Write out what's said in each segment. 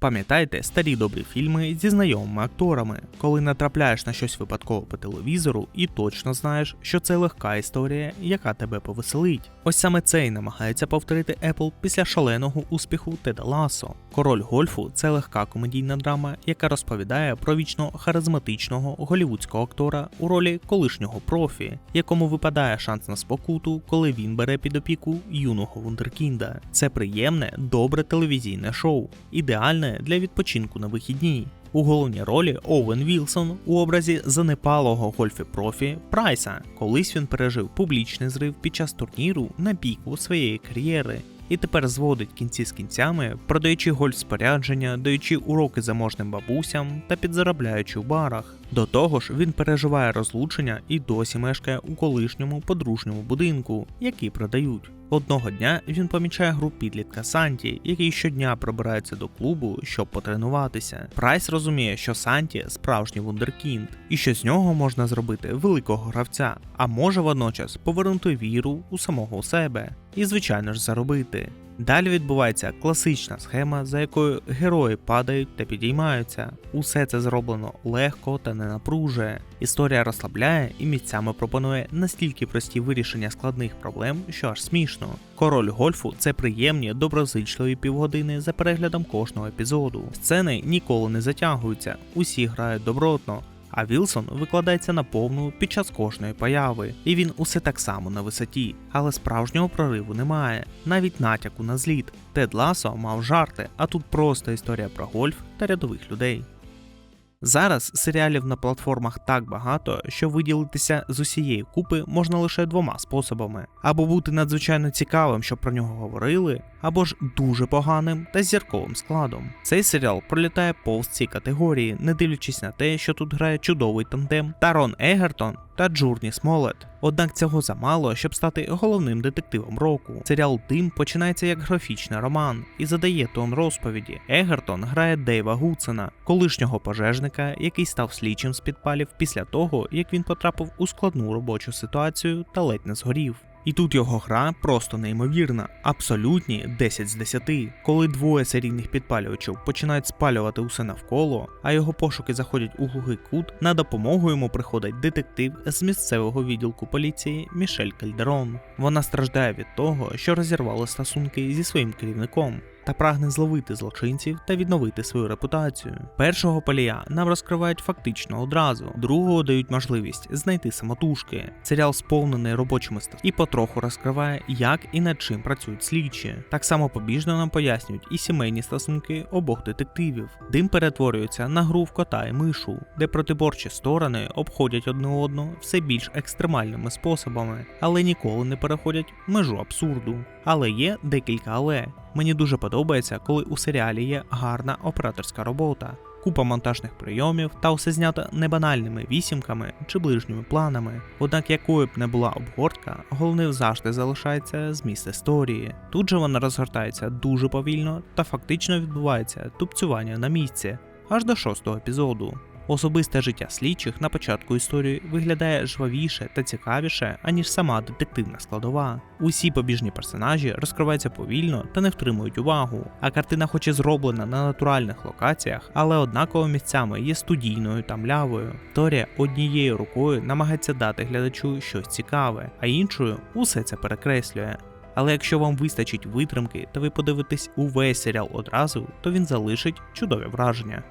Пам'ятаєте старі добрі фільми зі знайомими акторами, коли натрапляєш на щось випадково по телевізору і точно знаєш, що це легка історія, яка тебе повеселить. Ось саме це й намагається повторити Apple після шаленого успіху Теда Ласо. Король гольфу це легка комедійна драма, яка розповідає про вічно харизматичного голівудського актора у ролі колишнього профі, якому випадає шанс на спокуту, коли він бере під опіку юного вундеркінда. Це приємне, добре телевізійне шоу, ідеальне для відпочинку на вихідні. У головній ролі Оуен Вілсон у образі занепалого гольфі профі Прайса. Колись він пережив публічний зрив під час турніру на піку своєї кар'єри. І тепер зводить кінці з кінцями, продаючи гольф спорядження, даючи уроки заможним бабусям та підзаробляючи в барах. До того ж, він переживає розлучення і досі мешкає у колишньому подружньому будинку, який продають. Одного дня він помічає гру підлітка Санті, який щодня пробирається до клубу, щоб потренуватися. Прайс розуміє, що Санті справжній вундеркінд, і що з нього можна зробити великого гравця, а може водночас повернути віру у самого себе і, звичайно ж, заробити. Далі відбувається класична схема, за якою герої падають та підіймаються. Усе це зроблено легко та не напружує. Історія розслабляє і місцями пропонує настільки прості вирішення складних проблем, що аж смішно. Король гольфу це приємні, доброзичливі півгодини за переглядом кожного епізоду. Сцени ніколи не затягуються, усі грають добротно. А Вілсон викладається на повну під час кожної появи, і він усе так само на висоті, але справжнього прориву немає, навіть натяку на зліт. Тед Ласо мав жарти, а тут просто історія про гольф та рядових людей. Зараз серіалів на платформах так багато, що виділитися з усієї купи можна лише двома способами: або бути надзвичайно цікавим, щоб про нього говорили, або ж дуже поганим та зірковим складом. Цей серіал пролітає повз ці категорії, не дивлячись на те, що тут грає чудовий тандем Тарон Егертон та Джурні Смолет. Однак цього замало, щоб стати головним детективом року. Серіал Дим починається як графічний роман і задає тон розповіді. Егертон грає Дейва Гуцена, колишнього пожежника, який став слідчим з підпалів після того, як він потрапив у складну робочу ситуацію та ледь не згорів. І тут його гра просто неймовірна, абсолютні 10 з 10. Коли двоє серійних підпалювачів починають спалювати усе навколо, а його пошуки заходять у глухий кут, на допомогу йому приходить детектив з місцевого відділку поліції Мішель Кальдерон. Вона страждає від того, що розірвала стосунки зі своїм керівником та прагне зловити злочинців та відновити свою репутацію. Першого палія нам розкривають фактично одразу, другого дають можливість знайти самотужки. Серіал сповнений робочими став і потроху розкриває, як і над чим працюють слідчі. Так само побіжно нам пояснюють і сімейні стосунки обох детективів. Дим перетворюється на гру в кота і мишу, де протиборчі сторони обходять одне одну все більш екстремальними способами, але ніколи не переходять межу абсурду. Але є декілька але. Мені дуже подобається, коли у серіалі є гарна операторська робота, купа монтажних прийомів та усе знято не банальними вісімками чи ближніми планами. Однак, якою б не була обгортка, головним завжди залишається зміст історії. Тут же вона розгортається дуже повільно та фактично відбувається тупцювання на місці аж до шостого епізоду. Особисте життя слідчих на початку історії виглядає жвавіше та цікавіше, аніж сама детективна складова. Усі побіжні персонажі розкриваються повільно та не втримують увагу, а картина, хоч і зроблена на натуральних локаціях, але однаково місцями є студійною та млявою. Торія однією рукою намагається дати глядачу щось цікаве, а іншою усе це перекреслює. Але якщо вам вистачить витримки та ви подивитесь увесь серіал одразу, то він залишить чудове враження.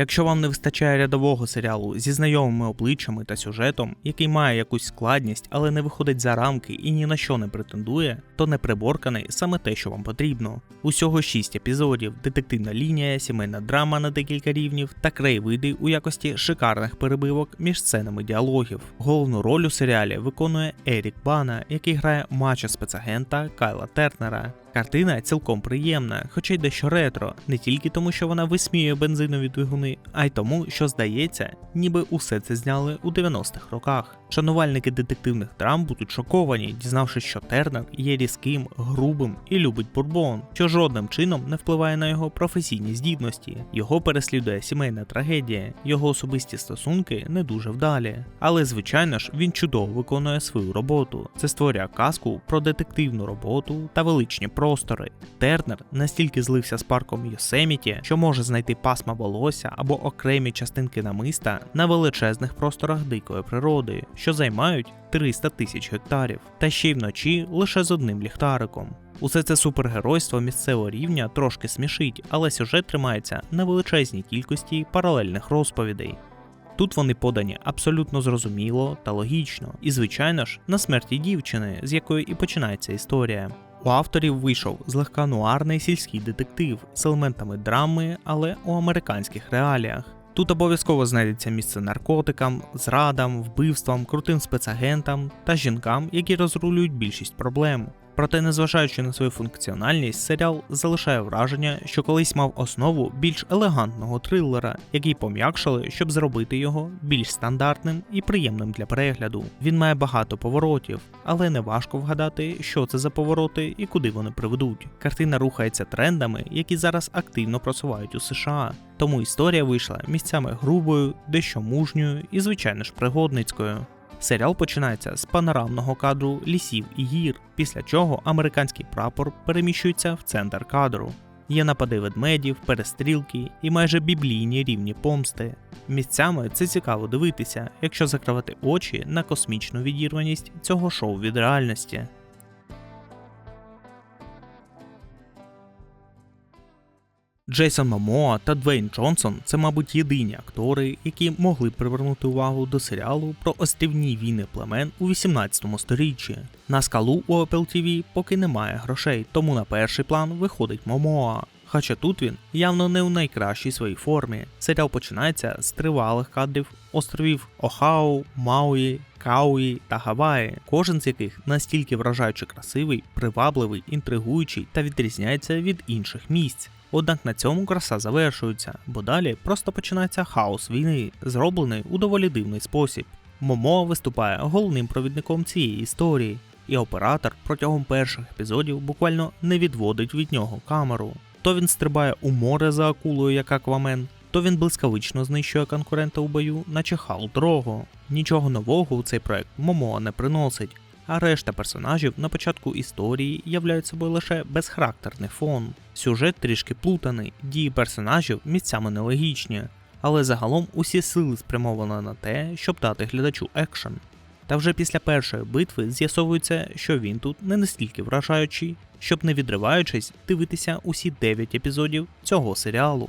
Якщо вам не вистачає рядового серіалу зі знайомими обличчями та сюжетом, який має якусь складність, але не виходить за рамки і ні на що не претендує, то неприборканий саме те, що вам потрібно. Усього 6 епізодів, детективна лінія, сімейна драма на декілька рівнів та краєвиди у якості шикарних перебивок між сценами діалогів. Головну роль у серіалі виконує Ерік Бана, який грає матча спецагента Кайла Тернера. Картина цілком приємна, хоча й дещо ретро, не тільки тому, що вона висміює бензинові двигуни, а й тому, що здається, ніби усе це зняли у 90-х роках. Шанувальники детективних драм будуть шоковані, дізнавшись, що Тернер є різким, грубим і любить бурбон, що жодним чином не впливає на його професійні здібності. Його переслідує сімейна трагедія, його особисті стосунки не дуже вдалі. Але, звичайно ж, він чудово виконує свою роботу. Це створює казку про детективну роботу та величні простори. Тернер настільки злився з парком Йосеміті, що може знайти пасма волосся або окремі частинки намиста на величезних просторах дикої природи, що займають 300 тисяч гектарів, та ще й вночі лише з одним ліхтариком. Усе це супергеройство місцевого рівня трошки смішить, але сюжет тримається на величезній кількості паралельних розповідей. Тут вони подані абсолютно зрозуміло та логічно, і, звичайно ж, на смерті дівчини, з якої і починається історія. У авторів вийшов злегка нуарний сільський детектив з елементами драми, але у американських реаліях. Тут обов'язково знайдеться місце наркотикам, зрадам, вбивствам, крутим спецагентам та жінкам, які розрулюють більшість проблем. Проте, незважаючи на свою функціональність, серіал залишає враження, що колись мав основу більш елегантного трилера, який пом'якшили, щоб зробити його більш стандартним і приємним для перегляду. Він має багато поворотів, але не важко вгадати, що це за повороти і куди вони приведуть. Картина рухається трендами, які зараз активно просувають у США. Тому історія вийшла місцями грубою, дещо мужньою і, звичайно ж, пригодницькою. Серіал починається з панорамного кадру лісів і гір, після чого американський прапор переміщується в центр кадру. Є напади ведмедів, перестрілки і майже біблійні рівні помсти. Місцями це цікаво дивитися, якщо закривати очі на космічну відірваність цього шоу від реальності. Джейсон Мамоа та Двейн Джонсон це, мабуть, єдині актори, які могли привернути увагу до серіалу про острівні війни племен у 18 сторіччі. На скалу у Apple TV поки немає грошей, тому на перший план виходить Момоа. Хоча тут він явно не у найкращій своїй формі. Серіал починається з тривалих кадрів островів Охау, Мауї, Кауї та Гаваї, кожен з яких настільки вражаюче красивий, привабливий, інтригуючий та відрізняється від інших місць. Однак на цьому краса завершується, бо далі просто починається хаос війни, зроблений у доволі дивний спосіб. Момо виступає головним провідником цієї історії, і оператор протягом перших епізодів буквально не відводить від нього камеру. То він стрибає у море за акулою, як аквамен, то він блискавично знищує конкурента у бою, наче Хал Дрого. Нічого нового у цей проект Момо не приносить, а решта персонажів на початку історії являють собою лише безхарактерний фон. Сюжет трішки плутаний, дії персонажів місцями нелогічні, але загалом усі сили спрямовано на те, щоб дати глядачу екшен. Та вже після першої битви з'ясовується, що він тут не настільки вражаючий, щоб не відриваючись дивитися усі 9 епізодів цього серіалу.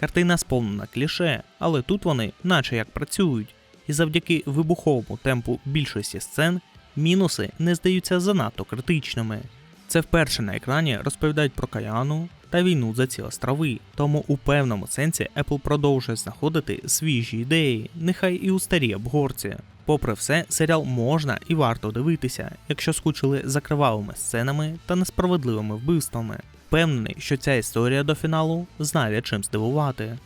Картина сповнена кліше, але тут вони наче як працюють, і завдяки вибуховому темпу більшості сцен мінуси не здаються занадто критичними. Це вперше на екрані розповідають про Каяну та війну за ці острови, тому у певному сенсі Apple продовжує знаходити свіжі ідеї, нехай і у старій обгорці. Попри все, серіал можна і варто дивитися, якщо скучили за кривавими сценами та несправедливими вбивствами. Впевнений, що ця історія до фіналу знайде чим здивувати.